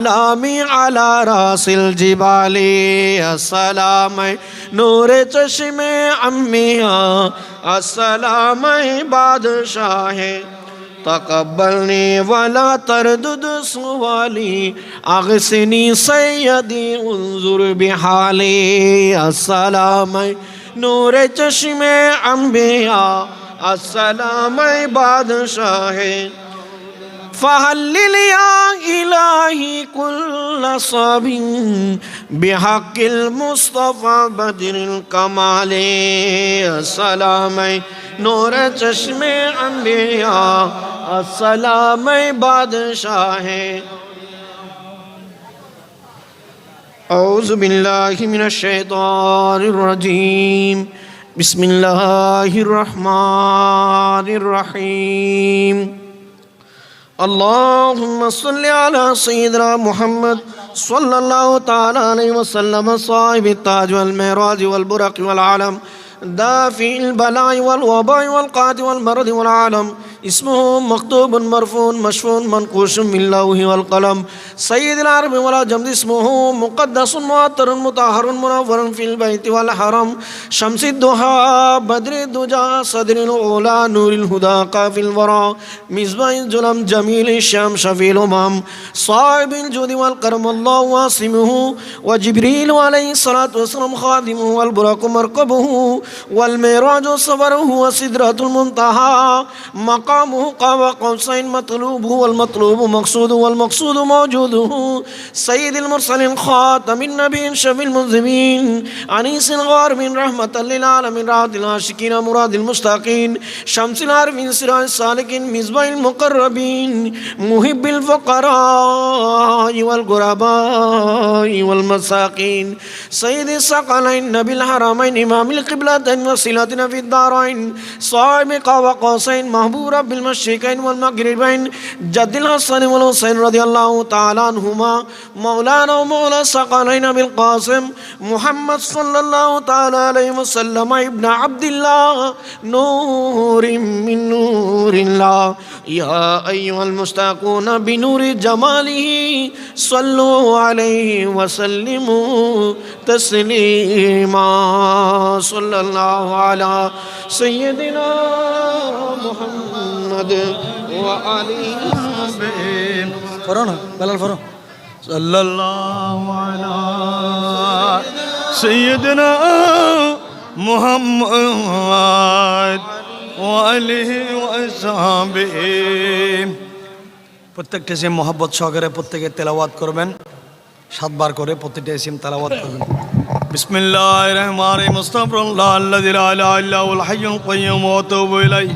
سلامی علی راس الجبالی السلام نور چشم انبیاء السلام بادشاہ تقبلنی ولا تردد سوالی اغسنی سیدی انظر بحالی السلام نور چشم انبیاء السلام بادشاہ فهلل يا إلهي كل صاب بحق المصطفى بدر الكمال. السلام نور چشم أنبیاء. السلام بادشاہ. أعوذ بالله من الشيطان الرجيم. بسم الله الرحمن الرحيم. اللهم صل على سيدنا محمد صلى الله تعالى عليه وسلم صاحب التاج والمعراج والبرق والعلم دافع البلاء والوباء والقات والمرض والعالم. اسمه مكتوب مرفوع مشفون منقوش من اللوح والقلم سيد العرب والعجم اسمه مقدس معطر مطهر منور في البيت والحرم شمس الضحى بدر الدجى صدر الأولى نور الهدى قاف الورى مصباح الظلم جميل الشام شفيع الأمم صاحب الجود والكرم الله واسمه وجبريل عليه الصلاة والسلام خادمه والبراق مركبه والميراج صبره وسدرة المنتهى مقامه قاب قوسين مطلوبه والمطلوب مقصود والمقصود موجوده سيد المرسلين خاتم النبيين شفي المنذبين أنيس الغار من رحمة للعالمين راحة العاشقين مراد المشتاقين شمس العارفين سراج السالكين مصباح المقربين محب الفقراء والغرباء والمساكين سيد الثقلين نبي الحرمين إمام القبلتين وصلتنا في الدارين صاحب قاب قوسين محبوب رب والمغربين جد الحسن والحسين رضي الله تعالى عنهما مولانا ومولى الثقلين بالقاسم محمد صلى الله تعالى عليه وسلم ابن عبد الله نور من نور الله يا أيها المشتاقون بنور جماله صلوا عليه وسلموا تسليما صلى الله على سيدنا محمد وعلي ফরো না বেলাল ফরো সাল্লাল্লাহু আলা সাইয়্যিদিনা মুহাম্মদ ওয়া আলিহি ওয়া সাহবিহি প্রত্যেকটা সিম মোহাব্বত সহকারে প্রত্যেকে তেলাওয়াত করবেন সাতবার করে প্রত্যেকটা সিম তেলাওয়াত করবেন بسم الله الرحمن الرحيم استغفر الله الذي لا اله الا هو الحي القيوم واتوب اليه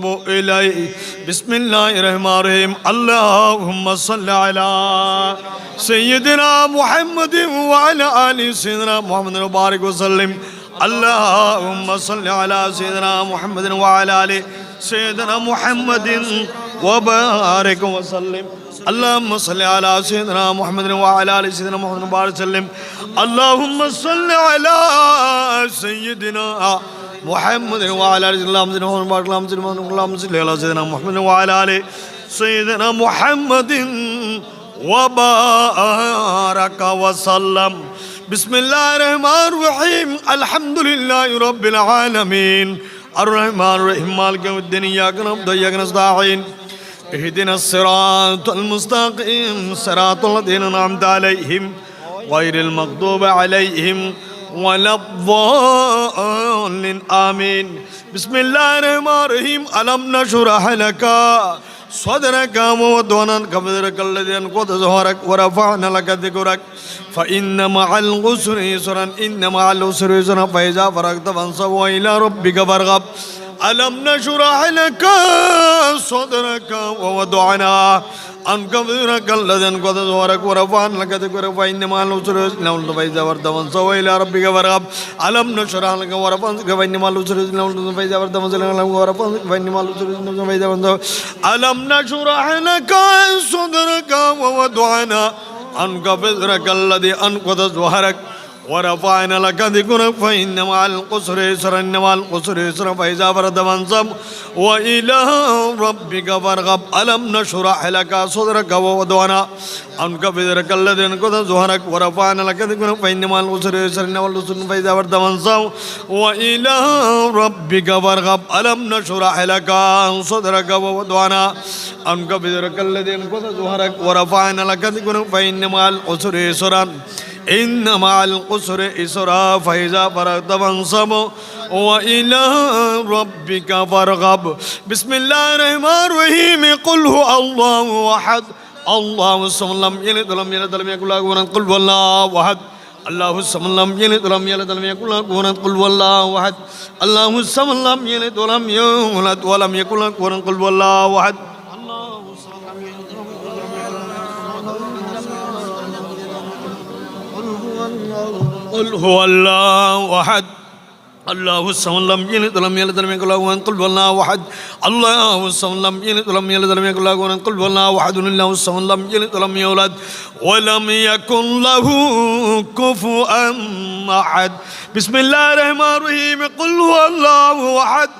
واتوب اليه بسم الله الرحمن الرحيم اللهم صل على سيدنا محمد وعلى ال سيدنا محمد وبارك وسلم اللهم صل على سيدنا محمد وعلى ال سيدنا محمد وبارك وسلم اللهم صل على سيدنا محمد وعلى ال سيدنا محمد وبارك وسلم اللهم صل على سيدنا محمد وعلى ال سيدنا محمد وبارك وسلم اللهم صل على سيدنا محمد وعلى ال سيدنا محمد وبارك وسلم. بسم الله الرحمن الرحيم. الحمد لله رب العالمين. الرحمن الرحيم. مالك الدين إياك نعبد وإياك نستعين. اهدنا الصراط المستقيم. صراط الذين أنعمت عليهم غير المغضوب عليهم ولا الضالين امين بسم الله الرحمن الرحيم الم نشرح لك صدرك ووضعنا كبدرك الذي انقض ظهرك ورفعنا لك ذكرك فإن مع العسر يسرا إن مع العسر يسرا فإذا فرغت فانصب وإلى ربك فارغب ألم نشرح لك صدرك ووضعنا عنك وزرك الذي انقض ظهرك ورفعنا لك ذكرك فإن مع العسر يسرا فإذا فرغت فانصب إلى ربك فارغب ألم نشرح لك ورفعنك فإن مع العسر يسرا فإذا فرغت فانصب ورفعنك فإن مع العسر يسرا فإذا فرغت ألم نشرح لك صدرك ووضعنا عنك وزرك الذي انقض ظهرك ورفعنا لك ذكرك فإن مع القصر يسرا إن مع القصر يسرا فإذا فرغت فانصب وإلى ربك فارغب ألم نشرح لك صدرك ووضعنا عنك بذرك الذي انقض ظهرك ورفعنا لك ذكرك فإن مع العسر يسرا إن مع العسر فإذا فرغت فانصب وإلى ربك فارغب ألم نشرح لك صدرك ووضعنا عنك بذرك الذي انقض ظهرك ورفعنا لك ذكرك فإن مع العسر يسرا إن مع القسر إسرا فإذا فرغت فانصب وإلى ربك فارغب. بسم الله الرحمن الرحيم. قل هو الله أحد. الله الصمد لم يلد ولم يولد ولم يكن له قل هو الله أحد. الله الصمد لم يلد ولم يولد ولم يكن له كفوا قل هو الله أحد. الله الصمد لم يلد ولم يولد ولم يكن له كفوا قل هو الله أحد. قل هو الله احد الله الصمد لم يلد ولم يولد ولم يكن له قل هو الله احد الله الصمد لم يلد ولم يولد ولم يكن له قل هو الله احد الله الصمد لم يلد ولم يولد ولم يكن له كفوا أحد. بسم الله الرحمن الرحيم. قل هو الله احد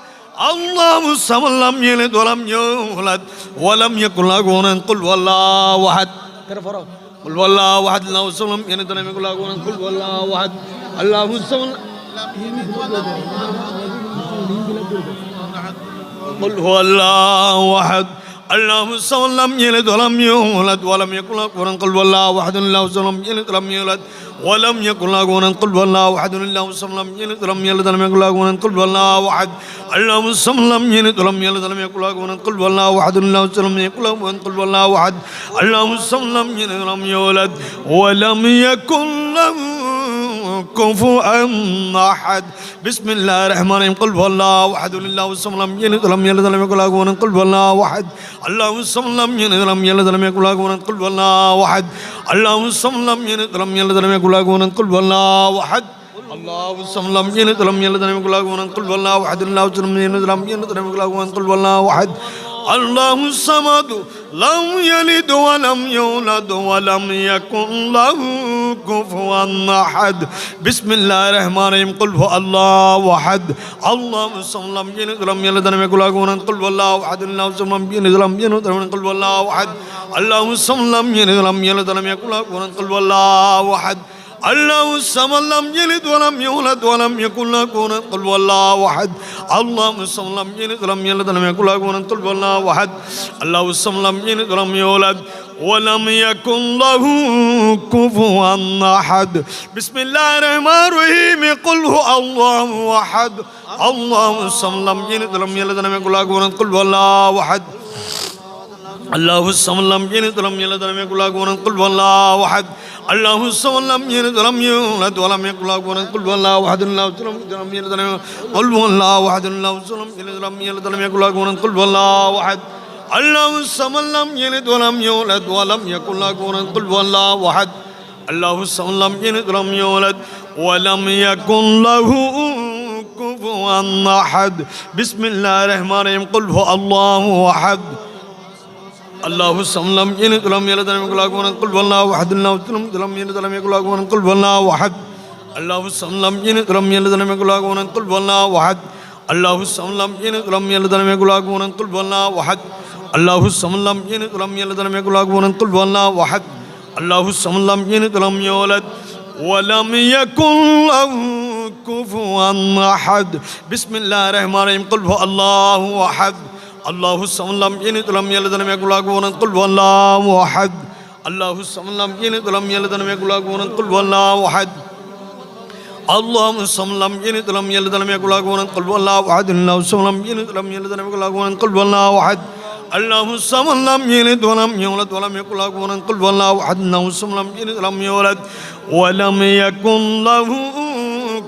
الله الصمد لم يلد ولم يولد ولم يكن له قل هو الله احد قل هو الله احد الله الصمد لم يلد ولم يكن له كفوا قل هو الله احد الله الصمد قل هو الله احد الله الصمد لم يلد ولم يولد ولم يكن له كفوا قل هو الله احد الله لم يلد ولم يولد ولم يكن له كفوا قل هو الله احد الله لم يلد ولم يولد ولم يكن له كفوا قل هو الله احد الله الصمد لم يلد ولم يولد ولم يكن له كفوا قل هو الله احد الله الصمد لم يكن له قل هو الله احد الله الصمد لم يلد ولم يولد ولم يكن له كفوا احد بسم الله الرحمن الرحيم قل هو الله احد الله الصمد لم يلد ولم يولد ولم يكن له كفوا قل هو الله احد الله الصمد لم يلد ولم يولد ولم يكن له كفوا قل هو الله احد الله الصمد لم يلد ولم يولد ولم يكن له كفوا قل هو الله احد الله الصمد لم يلد ولم يولد ولم يكن له كفوا قل هو الله احد الله الصمد لم يلد ولم يولد ولم يكن له كفوا قل هو الله احد الله الصمد لم يلد ولم يولد ولم يكن له كفوا أحد. بسم الله الرحمن الرحيم. قل هو الله احد الله الصمد لم يلد ولم يولد ولم يكن له كفوا قل هو الله احد الله الصمد لم يلد ولم يولد ولم يكن له الله أحد. الله الصمد لم يلد ولم يولد ولم يكن له كفوا قل هو الله احد الله الصمد لم يلد ولم يولد ولم يكن له كفوا قل هو الله احد. الله الصمد لم يلد ولم يولد ولم يكن له كفوا قل هو الله احد. الله الصمد لم يلد ولم يولد ولم يكن له كفوا احد. بسم الله الرحمن الرحيم. قل هو الله احد. الله الصمد لم يلد ولم يولد ولم يكن له كفوا قل هو الله احد. الله الصمد لم يلد ولم يولد ولم يكن له كفوا قل هو الله احد. الله الصمد لم يلد ولم يولد ولم يكن له كفوا قل هو الله احد الله لم يلد ولم قل هو الله احد الله لم يلد ولم يكن له كفوا قل هو الله احد الله الصمد لم يلد ولم يولد ولم يكن له كفوا قل هو الله احد الله الصمد لم يلد ولم يولد ولم يكن له كفوا احد بسم الله الرحمن الرحيم قل هو الله احد الله الصمد لم يلد ولم يولد ولم يكن له كفوا. قل هو الله أحد. الله الصمد لم يلد ولم يكن له قل هو الله الصمد لم يلد ولم يولد ولم يكن له قل هو الله الصمد لم يلد ولم يولد ولم يكن له قل هو الله الصمد لم يلد ولم يولد ولم يكن له قل هو الله الصمد لم يلد ولم يولد ولم يكن له كفوا أحد. بسم الله الرحمن الرحيم. قل هو الله أحد. الله الصمد لم يلد ولم يولد ولم يكن قل هو الله احد الله الصمد لم يلد ولم يولد ولم يكن قل هو الله احد اللهم الصمد لم يلد ولم يولد ولم يكن له كفوا قل هو الله احد الله الصمد لم يلد ولم يولد ولم يكن الله احد الله الصمد لم يلد يولد ولم يكن له كفوا قل هو الله احد الله الصمد لم يلد يولد ولم يكن له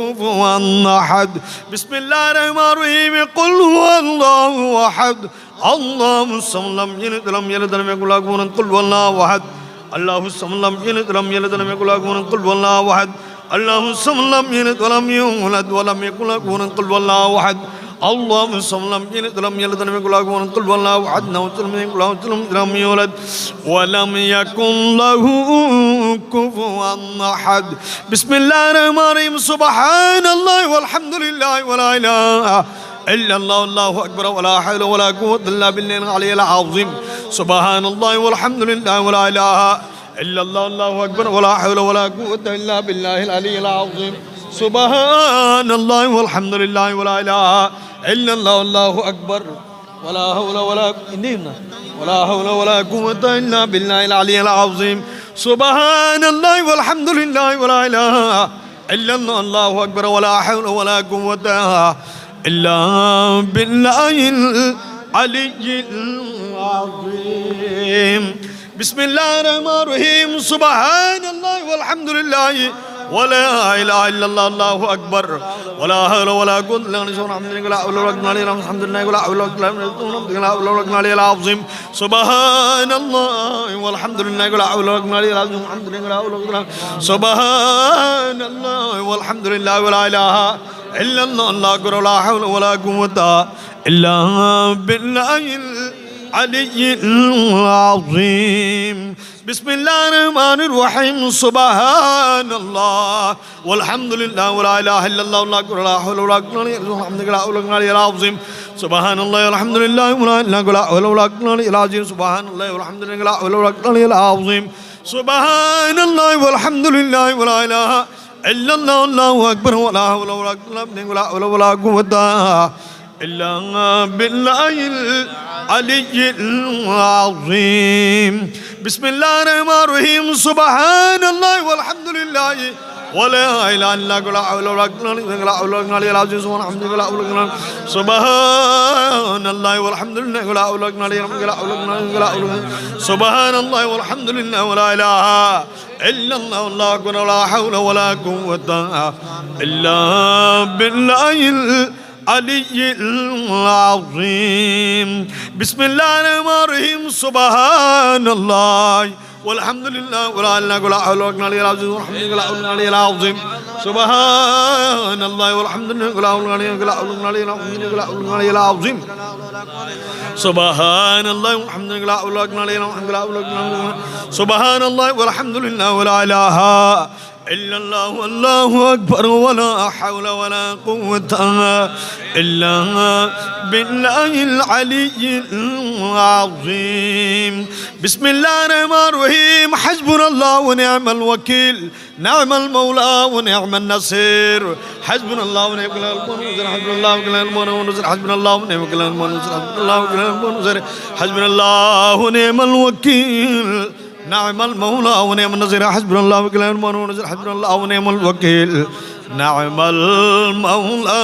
كفوا أحد. بسم الله الرحمن الرحيم. قل هو الله أحد. الله الصمد لم يلد ولم يولد ولم يكن له كفوا قل هو الله أحد. الله الصمد لم يلد ولم يولد ولم يكن له كفوا قل هو الله أحد. الله الصمد لم يلد ولم يولد ولم يكن له كفوا قل هو الله أحد. الله الصمد لم يلد ولم يولد ولم يكن له كفوا قل هو الله أحد لم يولد ولم يكن له كفوا أحد بسم الله الرحمن الرحيم سبحان الله والحمد لله ولا إله إلا الله الله أكبر ولا حول ولا قوة إلا بالله العلي العظيم سبحان الله والحمد لله ولا إله إلا الله الله أكبر ولا حول ولا قوة إلا بالله العلي العظيم سبحان الله والحمد لله ولا إله إلا الله الله أكبر. ولا حول ولا ولا حول ولا قوة إلا بالله العلي العظيم. سبحان الله والحمد لله ولا إله إلا الله الله أكبر. ولا حول ولا قوة إلا بالله العلي العظيم. بسم الله الرحمن الرحيم. سبحان الله والحمد لله ولا إله إلا الله الله أكبر. ولا حول ولا قوة إلا بالله الحمد لله ولا حول ولا بالله الحمد لله ولا حول ولا قوة إلا بالله العظيم. سبحان الله والحمد لله ولا حول ولا قوة إلا بالله الحمد لله ولا حول سبحان الله والحمد لله ولا إله إلا الله ولا حول ولا قوة إلا بالله. العلي العظيم. بسم الله الرحمن الرحيم. سبحان الله والحمد لله ولا إله إلا الله والله اكبر لا حول ولا قوة إلا بالله. ولا الا العظيم سبحان الله والحمد لله ولا إله ولا حول ولا قوة إلا العظيم سبحان الله والحمد لله ولا ولا قوة إلا العظيم سبحان الله والحمد لله ولا إله إلا الله الله أكبر ولا حول ولا قوة ولا حول ولا قوة إلا بالله العلي العظيم. بسم الله الرحمن الرحيم. سبحان الله والحمد لله. ولا إله إلا الله ولا حول ولا إلا العظيم سبحان الله ولا ولا سبحان الله والحمد لله ولا حول ولا قوة سبحان الله والحمد لله ولا إله إلا الله أكبر ولا حول ولا قوة إلا بالله. العلي العظيم. بسم الله الرحمن الرحيم. سبحان الله. والحمد لله ولا اله ولا حول ولا قوه الا بالله والحمد لله العلي العظيم سبحان الله. والحمد لله الا العلي العظيم سبحان الله. والحمد لله سبحان الله. والحمد لله. ولا إله إلا الله والله أكبر ولا حول ولا قوة إلا بالله العلي العظيم. بسم الله الرحمن الرحيم. حسبنا الله ونعم الوكيل. نعم المولى ونعم النصير. حسبنا الله ونعم الوكيل. حسبنا الله ونعم النصير حسبنا الله ونعم النصير حسبنا الله ونعم الوكيل. نعم المولى ونعم النصير حسبنا الله وكيل المولى ونصير حسبنا الله ونعم الوكيل. نعم المولى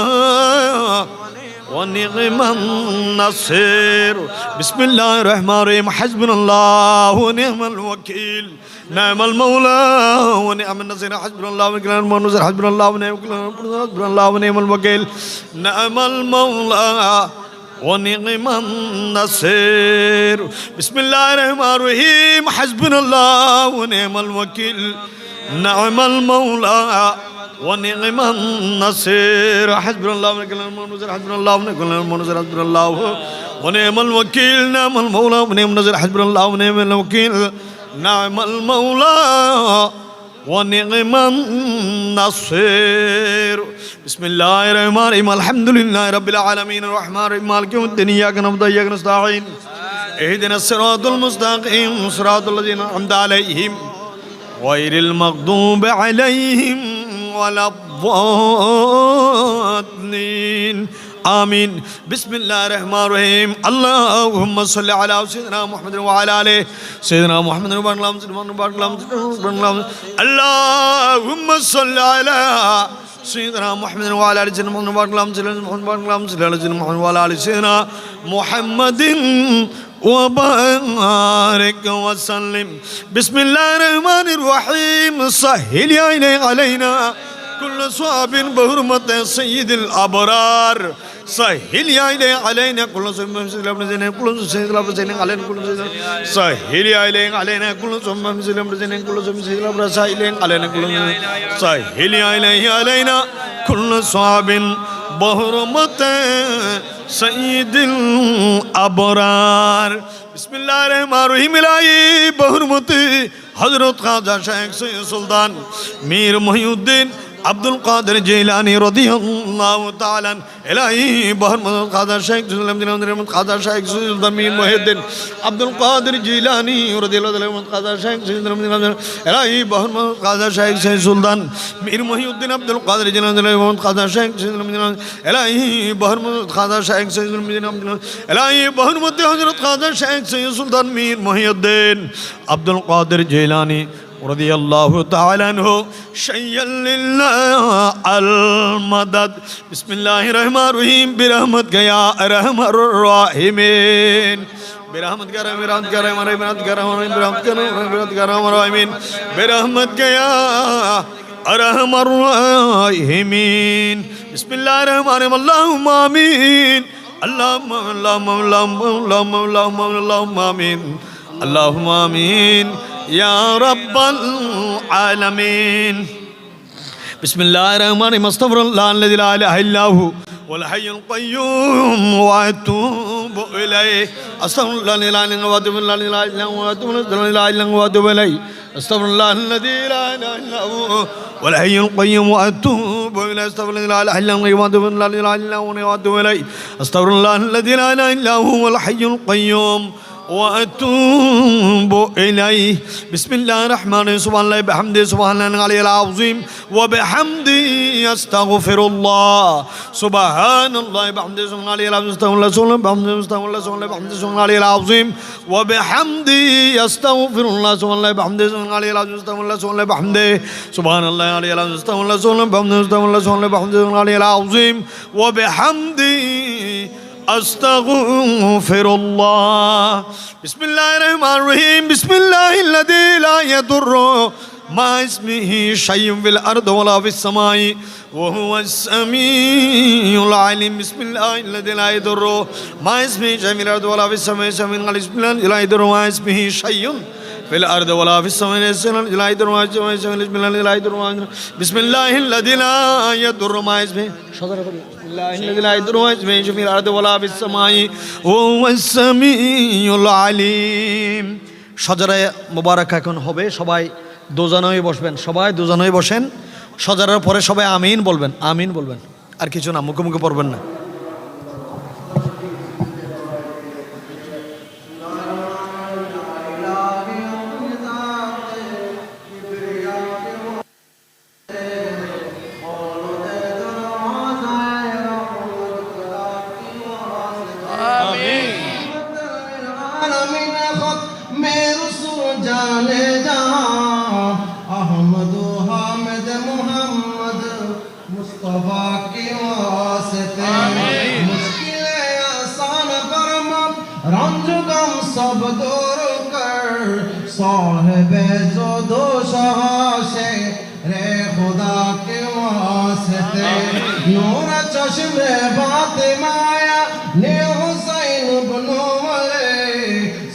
ونعم النصير. بسم الله الرحمن الرحيم. حسبنا الله ونعم الوكيل. نعم المولى ونعم النصير حسبنا الله المولى ونصير حسبنا الله ونعم حسبنا الله ونعم الوكيل. نعم المولى ونعم النصير. بسم الله الرحمن الرحيم. حسبنا الله ونعم الوكيل. نعم المولى ونعم النصير. حسبنا الله ونعم النصير حسبنا الله ونعم النصير حسبنا الله ونعم الوكيل. نعم المولى ونعم النصير حسبنا الله ونعم الوكيل. نعم المولى ونعم النصير بسم الله الرحمن الرحيم الحمد لله رب العالمين الرحمن الرحيم مالك يوم الدين اياك نعبد واياك نستعين اهدنا الصراط المستقيم صراط الذين انعمت عليهم غير المغضوب عليهم ولا الضالين آمين بسم الله الرحمن الرحيم اللهم صل على سيدنا محمد وعلى آله سيدنا محمد وبارك اللهم سيدنا محمد وبارك اللهم سيدنا محمد وبارك اللهم اللهم صل على سيدنا محمد وعلى ال سيدنا محمد وبارك اللهم سيدنا محمد وبارك اللهم صل على سيدنا محمد وعلى ال سيدنا محمد وبارك وسلم بسم الله الرحمن الرحيم سهل يا إلهي علينا كل صعب بحرمة سيد الأبرار Sahil ya ile aleyne kulun sönmem silamını zenen kulun sönmem zenen aleyne kulun sönmem Sahil ya ile aleyne kulun sönmem silamını zenen kulun sönmem silamını sahilin aleyne kulun Sahil ya ile aleyne kulun sahabin bahurmate Seyyidil abrar Bismillahirrahmanirrahim ilahi bahurmate Hazret Kaza Şeyh Sultan Mir Muhyuddin Abdul কাদের জেলানি রদিয়াল্লাহু তাআলা এলাহি বহরমদ কাদের শাইখ সুলাম দিন আহমদ কাদের শাইখ সুলতামি মুহিউদ্দিন আব্দুল কাদের জিলানি রদিয়াল্লাহু আহমদ কাদের শাইখ সুলাম দিন বহরমদ কাদের শাইখ সাইদ সুলতান মীর মুহিউদ্দিন আব্দুল কাদের জিলানি আহমদ কাদের শাইখ সুলাম দিন এলাহি বহরমদ কাদের শাইখ সাইদ সুলাম দিন এলাহি বহরমদ হযরত কাদের শাইখ সুলতান মীর মুহিউদ্দিন আব্দুল কাদের জিলানি رضي الله تعالى عنه شيئا لله المدد بسم الله الرحمن الرحيم برحمتك يا ارحم الراحمين برحمتك يا رحم برحمتك يا رحم برحمتك يا رحم برحمتك يا رحم برحمتك يا رحم الراحمين برحمتك يا ارحم الراحمين بسم الله الرحمن الرحيم اللهم امين اللهم اللهم اللهم اللهم اللهم اللهم امين اللهم امين يا رب العالمين. بسم الله الرحمن الرحيم. استغفر الله الذي لا إله إلا هو والحي القيوم وأتوب إليه. استغفر الله الله لا إله إلا هو وأتوب إليه. استغفر الله الذي لا إله إلا هو والحي القيوم وأتوب إليه. استغفر الله الله لا إله إلا هو وأتوب إليه. استغفر الله الذي لا إله إلا هو والحي القيوم وأتوب إليه بسم الله الرحمن الرحيم سبحان الله بحمده سبحان الله العلي العظيم وبحمده أستغفر الله سبحان الله بحمده سبحان الله العلي العظيم استغفر الله سبحان الله بحمده استغفر الله سبحان الله بحمده سبحان الله العلي العظيم وبحمده أستغفر الله سبحان الله بحمده سبحان الله العلي العظيم استغفر الله سبحان الله بحمده سبحان الله العلي العظيم استغفر الله سبحان الله بحمده استغفر الله سبحان الله بحمده سبحان الله العلي العظيم وبحمده أستغفر الله. بسم الله الرحمن الرحيم. بسم الله الذي لا يضر ما اسمه شيء في الأرض ولا في السماء وهو السميع العليم. بسم الله الذي لا يضر ما اسمه شيء في الأرض ولا في السماء. بسم الله لا يضر ما اسمه شيء في الأرض ولا في السماء. لا بسم الله بسم الله الذي لا يضر ما اسمه সজারায় মোবারক এখন হবে, সবাই দুজনই বসবেন, সবাই দুজনই বসেন। সজারার পরে সবাই আমিন বলবেন আমিন বলবেন। আর কিছু না মুখোমুখি পড়বেন না। আসবে বাতে মায়া নিয়ে হুসাইন বলে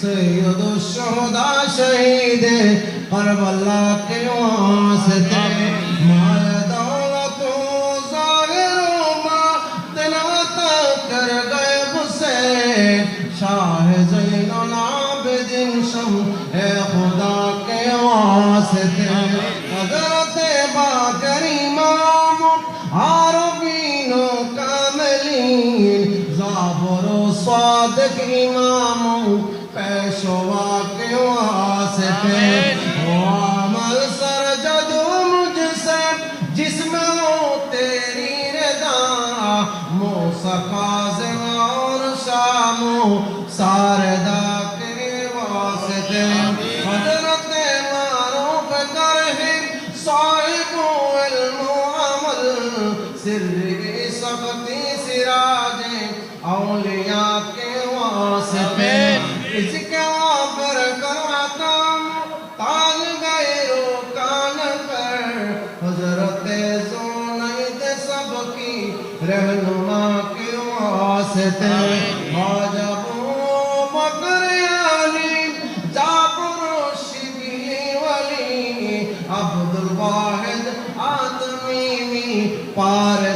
সৈয়দ সহদা শহীদ করবলা কে ওয়াসতে মাল দৌলত জাহির মা তনাত কর গায়ব সে শাহ জৈন নাবিদিন শম এ খুদা কে ওয়াসতে বাসতে মজাব মকরিয়ানি জাবর শিবিওয়ালি আব্দুল ওয়াহিদ আদমিনি পারে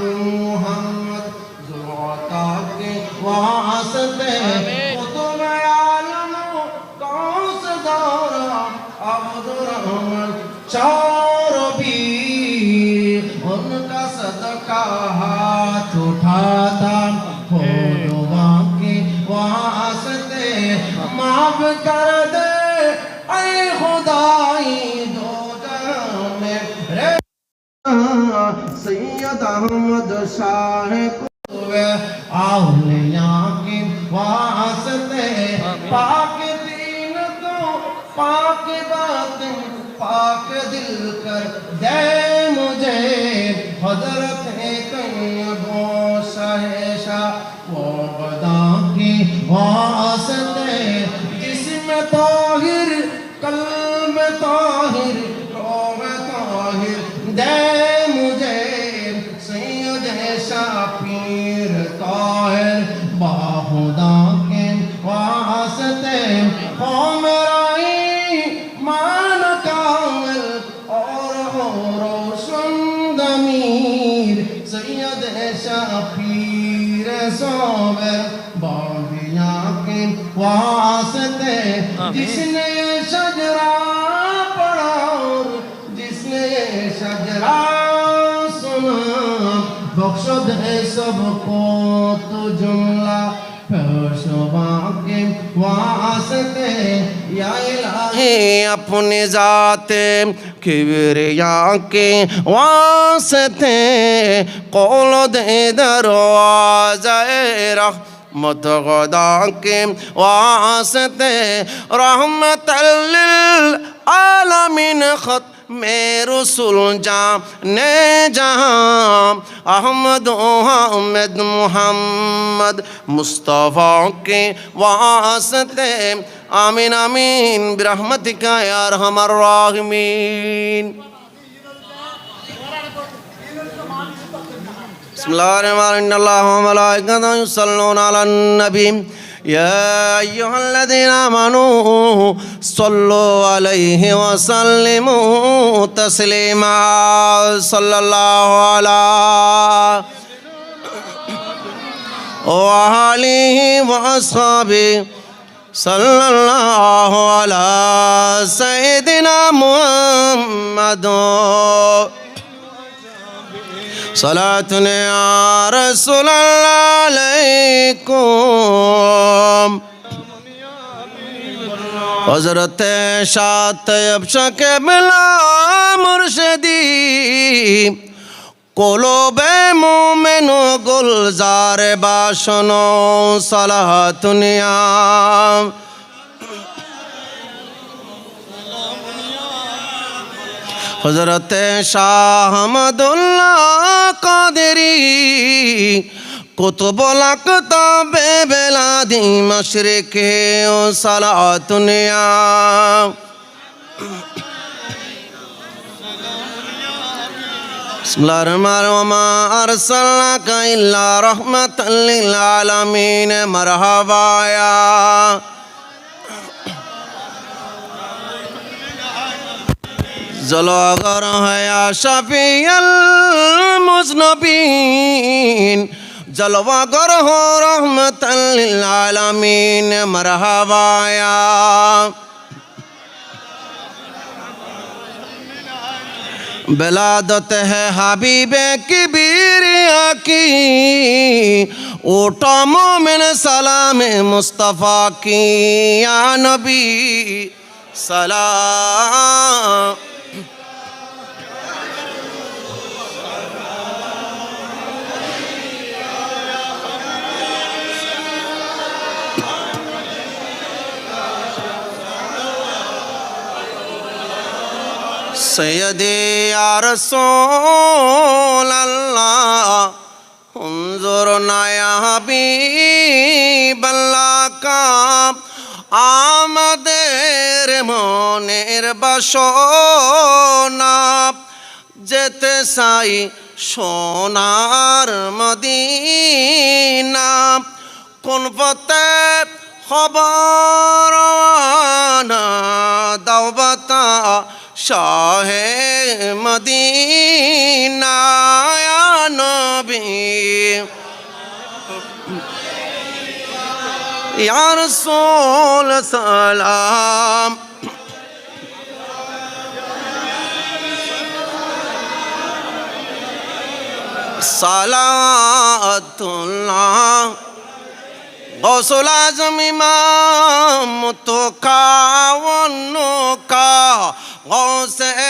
Senhor. سارے کوئے آولیاء کی واسطے پاک دین کو پاک باطن پاک دل کر دے مجھے۔ حضرت کنب و سہشا وہ بدا کی واسطے جس میں طاہر قلب طاہر جس نے شجرا پڑھا اور جس نے شجرا سنا۔ بخشد ہے سب کو تو جملہ واسطے اپنے ذات کبریا کے واسطے قول دے دروازہ مت خدا کے واسطے رحمت للعالمین خط میں رسول جانے جہاں احمد حامد محمد مصطفیٰ کے واسطے آمین آمین برحمتک یا ارحم الراحمین بسم الله الرحمن الرحيم إن الله وملائكته يصلون على النبي يا أيها الذين آمنوا صلوا عليه وسلموا تسليما صلى الله على وآله وأصحابه صلى الله على سيدنا محمد صلاة يا رسول الله عليكم হজরত শাহ তৈব শকে বিলা মুর্শিদি কলবে মোমেনো গুলজার বাসন حضرت شاہ حمد اللہ قادری، قطب القتاب بلادی مشرق و صلاة نیا بسم اللہ الرحمن الرحیم ارسلناک الا رحمت للعالمین، مرحبا یا জলগর হয়া শফিয়াল মুজনবিন, জলবাগর হো রহমতাল আলামিন, মরহাবায়া। বেলাদত है হাবিবে কিবিরিয়া কি ওটা মোমেন সালামে মুস্তফা কি নবী সালাম سيدي يا رسول الله انظرنا يا حبيب الله কাম আমাদের মনের বাসনা যেতে চাই সোনার মদিনা কোন পথে খবর শাহে মদিনা ইয়া নবী। ইয়া রাসূল সালাম। সালাতুল্লাহ। গৌসুল আজম ইমাম কা 我先。